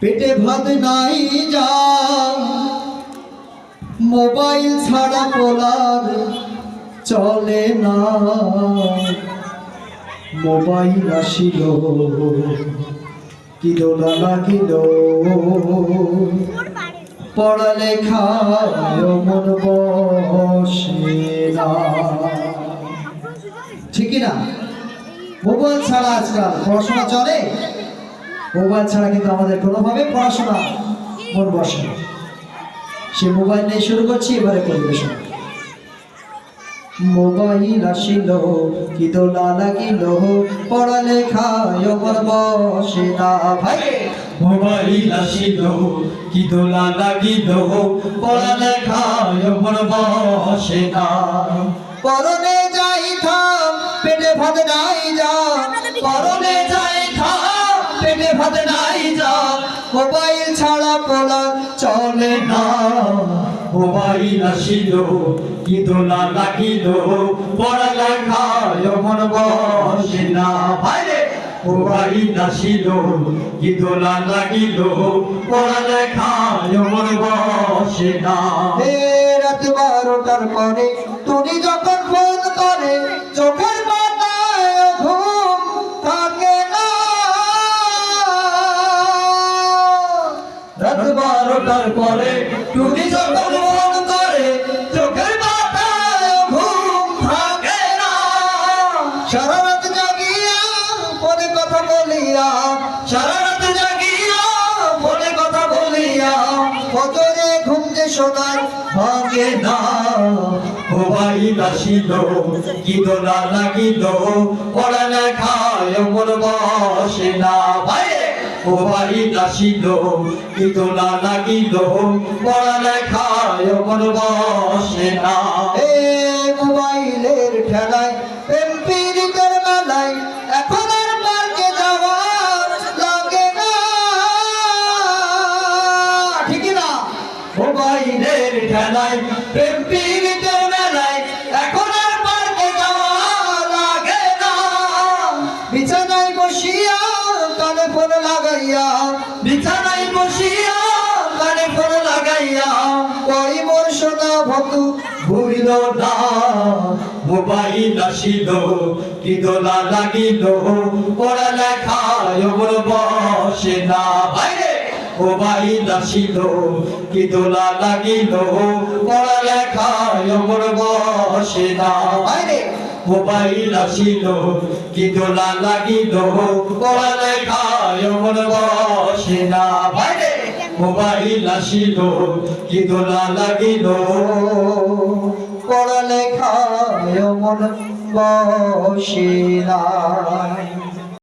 পেটে ভাত নাই যা মোবাইল ছাড়া পোলার চলে না। মোবাইল আসিল। কি দোলা লাগিল। পড়ালেখা মন বসে না। ঠিকই না? মোবাইল ছাড়া আজকাল পড়াশোনা চলে? মোবাইল ছাড়া কিন্তু আমাদের কোনোভাবে পড়াশোনা মন বসে না। সে মোবাইল নিয়ে শুরু করছি এবারে পরিবেশন। মোবাইল আসিল কি দোলা লাগিল পড়ালেখায় মন বসে না ভাই। মোবাইল আসিল কি দোলা লাগিল পড়ালেখায় মন বসে না। পরনে যাই থাম পেটে ভাত নাই যা পরনে মোবাইল ছাড়া পড়া চলে না। মোবাইল আসিল কি দোলা লাগিল পড়ালেখায় মন বসে না। ভাইরে, মোবাইল আসিল কি দোলা লাগিল পড়ালেখায় মন বসে না। রাত বারোটার পরে পরে যখন মন করে, চোখের ঘুম থাকে না। সারা রাত জাগিয়া পরে কথা বলিয়া, সারা রাত জাগিয়া ফোনে কথা বলিয়া ফজরে ঘুম যে সোনার না। লাগিল, পড়ালেখায় বসে না। ভাইরে মোবাইল আসিল কি দোলা লাগিল। পড়ালেখায় মন বসে না। এ মোবাইলের ঠেলায় প্রেম পীড়িতের মেলায় এখন আর পার্কে যাওয়া লাগে না। ঠিকই না? মোবাইলের খেলায় বিছানায় বসিয়া কানে ফোন লাগাইয়া কই মোর সোনা ভতু ভুলিল না। মোবাইল আসিল, কি দোলা লাগিল পড়ালেখায় মন বসে না। ভাইরে মোবাইল আসিল, কি দোলা লাগিল পড়ালেখায় মন বসে না। বাইরে মোবাইল আসিল কি দোলা লাগিল পড়ালেখায় মন বসে না। ভাইরে মোবাইল আসিল কি দোলা লাগিল পড়ালেখায় মন বসে